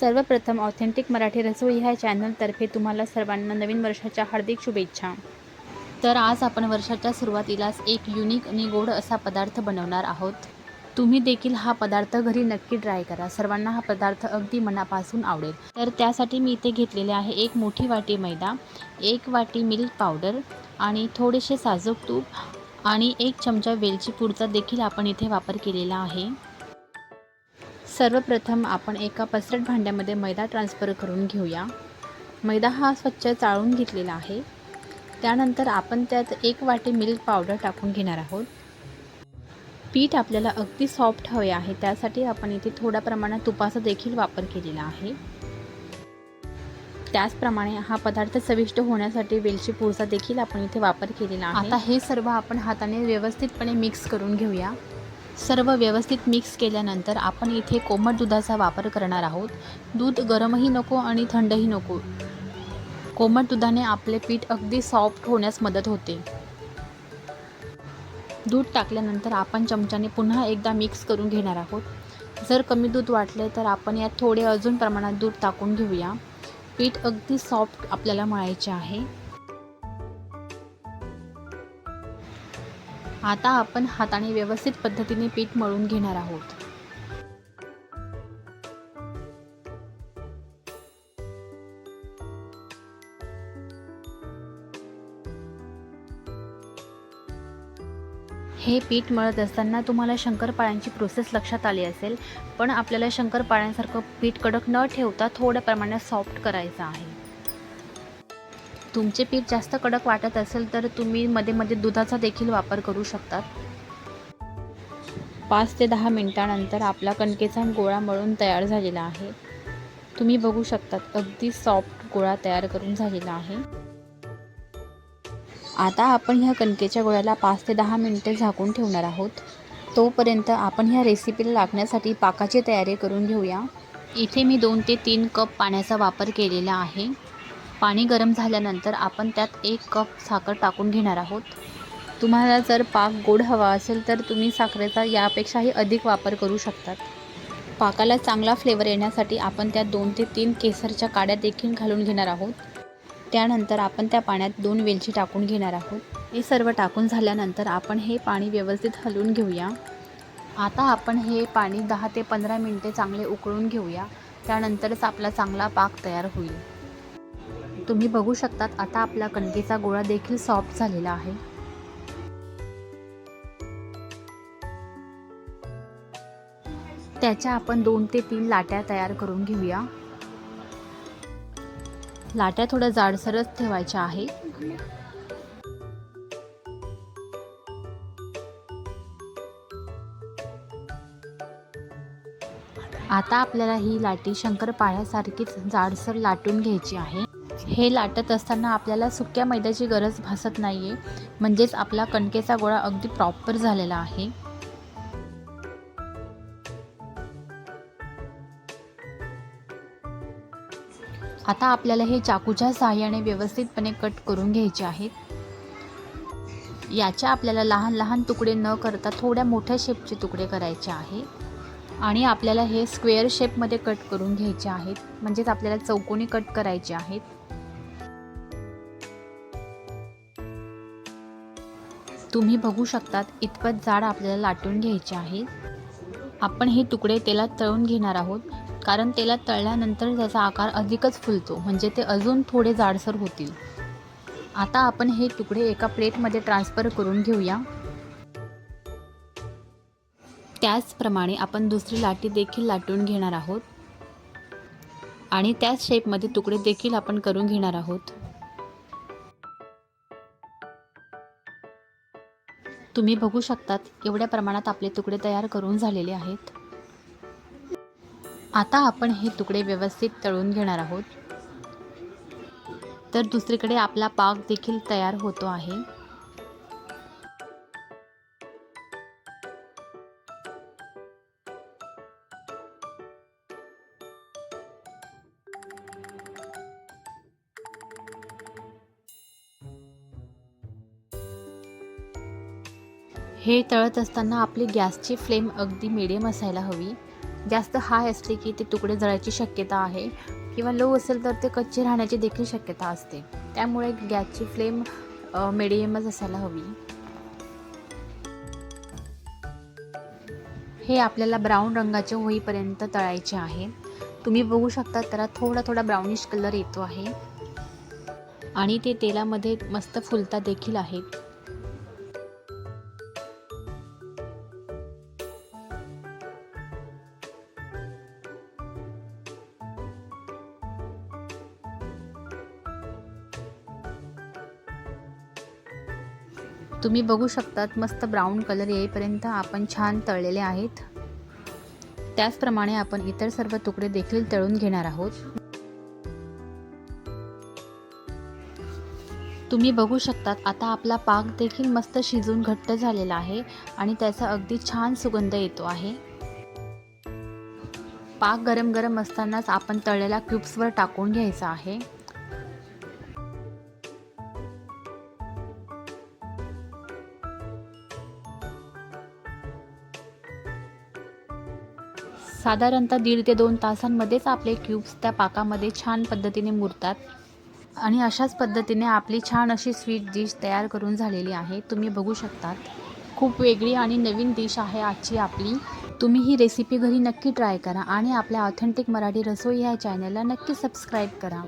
सर्वप्रथम ऑथेंटिक मराठी रसोई ह्या चॅनलतर्फे तुम्हाला सर्वांना नवीन वर्षाच्या हार्दिक शुभेच्छा. तर आज आपण वर्षाच्या सुरुवातीलाच एक युनिक आणि गोड असा पदार्थ बनवणार आहोत. तुम्ही देखील हा पदार्थ घरी नक्की ट्राय करा. सर्वांना हा पदार्थ अगदी मनापासून आवडेल. तर त्यासाठी मी इथे घेतलेले आहे एक मोठी वाटी मैदा एक वाटी मिल्क पावडर आणि थोडेसे साजूक तूप आणि एक चमचा वेलची पूडचा देखील आपण इथे वापर केलेला आहे. सर्वप्रथम आपण एका पसरट भांड्यामध्ये मैदा ट्रान्सफर करून घेऊया. मैदा हा स्वच्छ चाळून घेतलेला आहे. त्यानंतर आपण त्यात एक वाटी मिल्क पावडर टाकून घेणार आहोत. पीठ आपल्याला अगदी सॉफ्ट हवे आहे त्यासाठी आपण इथे थोड्या प्रमाणात तुपाचा देखील वापर केलेला आहे. त्याचप्रमाणे हा पदार्थ चविष्ट होण्यासाठी वेलची पूडचा देखील आपण इथे वापर केलेला आहे. आता हे सर्व आपण हाताने व्यवस्थितपणे मिक्स करून घेऊया. सर्व व्यवस्थित मिक्स केल्यानंतर आपण इथे कोमट दुधाचा वापर करणार आहोत. दूध गरमही नको आणि थंडही नको. कोमट दुधाने आपले पीठ अगदी सॉफ्ट होण्यास मदत होते. दूध टाकल्यानंतर आपण चमच्याने पुन्हा एकदा मिक्स करून घेणार आहोत. जर कमी दूध वाटले तर आपण यात थोडे अजून प्रमाणात दूध टाकून घेऊया. पीठ अगदी सॉफ्ट आपल्याला मळायचे आहे. आता आपण हाताने व्यवस्थित पद्धतीने पीठ मळून घेणार आहोत. हे पीठ मळत असताना तुम्हाला शंकरपाळ्यांची प्रोसेस लक्षात आली असेल पण आपल्याला शंकरपाळ्यांसारखं पीठ कडक न ठेवता थोड्या प्रमाणात सॉफ्ट करायचं आहे. तुमचे पीठ जास्त कडक वाटत असेल तर तुम्ही मध्ये मध्ये दुधाचा देखील वापर करू शकतात. पाच ते दहा मिनटानंतर आपला कणकेचा गोळा मळून तयार झालेला आहे. तुम्ही बघू शकतात अगदी सॉफ्ट गोळा तयार करून झालेला आहे. आता आपण ह्या कणकेच्या गोळ्याला पाच ते दहा मिनटे झाकून ठेवणार आहोत. तोपर्यंत आपण ह्या रेसिपीला लागण्यासाठी पाकाची तयारी करून घेऊया. इथे मी दोन ते तीन कप पाण्याचा वापर केलेला आहे. पाणी गरम झाल्यानंतर आपण त्यात एक कप साखर टाकून घेणार आहोत. तुम्हाला जर पाक गोड हवा असेल तर तुम्ही साखरेचा यापेक्षाही अधिक वापर करू शकतात. पाकाला चांगला फ्लेवर येण्यासाठी आपण त्यात दोन ते तीन केसरच्या काड्या देखील घालून घेणार आहोत. त्यानंतर आपण त्या पाण्यात दोन वेलची टाकून घेणार आहोत. हे सर्व टाकून झाल्यानंतर आपण हे पाणी व्यवस्थित हलवून घेऊया. आता आपण हे पाणी दहा ते पंधरा मिनटे चांगले उकळून घेऊया. त्यानंतरच आपला चांगला पाक तयार होईल. तुम्ही बघू शकतात आता आपला कणकेचा गोळा देखील सॉफ्ट झालेला आहे. त्याच्या आपण दोन ते तीन लाट्या तयार करून घेऊया. लाट्या थोड्या जाडसरच ठेवायच्या आहे. आता आपल्याला ही लाटी शंकरपाळ्यासारखीच जाडसर लाटून घ्यायची आहे. हे लाटत असताना आपल्याला सुक्या मैद्याची गरज भासत नाही आहे म्हणजेच आपला कणकेचा गोळा अगदी प्रॉपर झालेला आहे. आता आपल्याला हे चाकूच्या सहाय्याने व्यवस्थितपणे कट करून घ्यायचे आहेत. याच्या आपल्याला लहान लहान तुकडे न करता थोड्या मोठ्या शेपचे तुकडे करायचे आहे आणि आपल्याला हे स्क्वेअर शेपमध्ये कट करून घ्यायचे आहेत. म्हणजेच आपल्याला चौकोनी कट करायचे आहेत. तुम्ही बघू शकतात इतपत जाड आपल्याला लाटून घ्यायचे आहे. आपण हे तुकडे तेलात तळून घेणार आहोत कारण तेलात तळल्यानंतर त्याचा आकार अधिकच फुलतो म्हणजे ते अजून थोडे जाडसर होतील. आता आपण हे तुकडे एका प्लेटमध्ये ट्रान्सफर करून घेऊया. त्याचप्रमाणे आपण दुसरी लाटी देखील लाटून घेणार आहोत. आणि त्याच शेपमध्ये तुकडे देखील आपण करून घेणार आहोत. तुम्ही बघू शकतात एवढ्या प्रमाणात आपले तुकडे तयार करून झालेले आहेत. आता आपण हे तुकडे व्यवस्थित तळून घेणार आहोत. तर दुसरीकडे आपला पाक देखील तयार होतो आहे. हे तळत असताना आपली गॅसची फ्लेम अगदी मिडियम असायला हवी. जास्त हाय असले की ते तुकडे जळायची शक्यता आहे किंवा लो असेल तर ते कच्चे राहण्याची देखील शक्यता असते. त्यामुळे गॅसची फ्लेम मिडियमच असायला हवी. हे आपल्याला ब्राऊन रंगाचे होईपर्यंत तळायचे आहे. तुम्ही बघू शकता त्याला थोडा थोडा ब्राउनिश कलर येतो आहे. आणि ते तेलामध्ये मस्त फुलता देखील आहेत तुम्ही बघू शकतात मस्त ब्राऊन कलर येईपर्यंत आपण छान तळलेले आहेत. त्याचप्रमाणे आपण इतर सर्व तुकडे देखील तळून घेणार आहोत. तुम्ही बघू शकतात आता आपला पाक देखील मस्त शिजून घट्ट झालेला आहे आणि त्याचा अगदी छान सुगंध येतो आहे. पाक गरम गरम असतानाच आपण तळलेला क्यूब्सवर टाकून घ्यायचा आहे. साधारणतः दीड ते दोन तासांमध्येच आपले क्यूब्स त्या पाकामध्ये छान पद्धतीने मुरतात. आणि अशाच पद्धतीने आपली छान अशी स्वीट डिश तयार करून झालेली आहे. तुम्ही बघू शकतात. खूप वेगळी आणि नवीन डिश आहे आजची आपली. तुम्ही ही रेसिपी घरी नक्की ट्राय करा आणि आपल्या ऑथेंटिक मराठी रसोई ह्या चॅनलला नक्की सबस्क्राईब करा.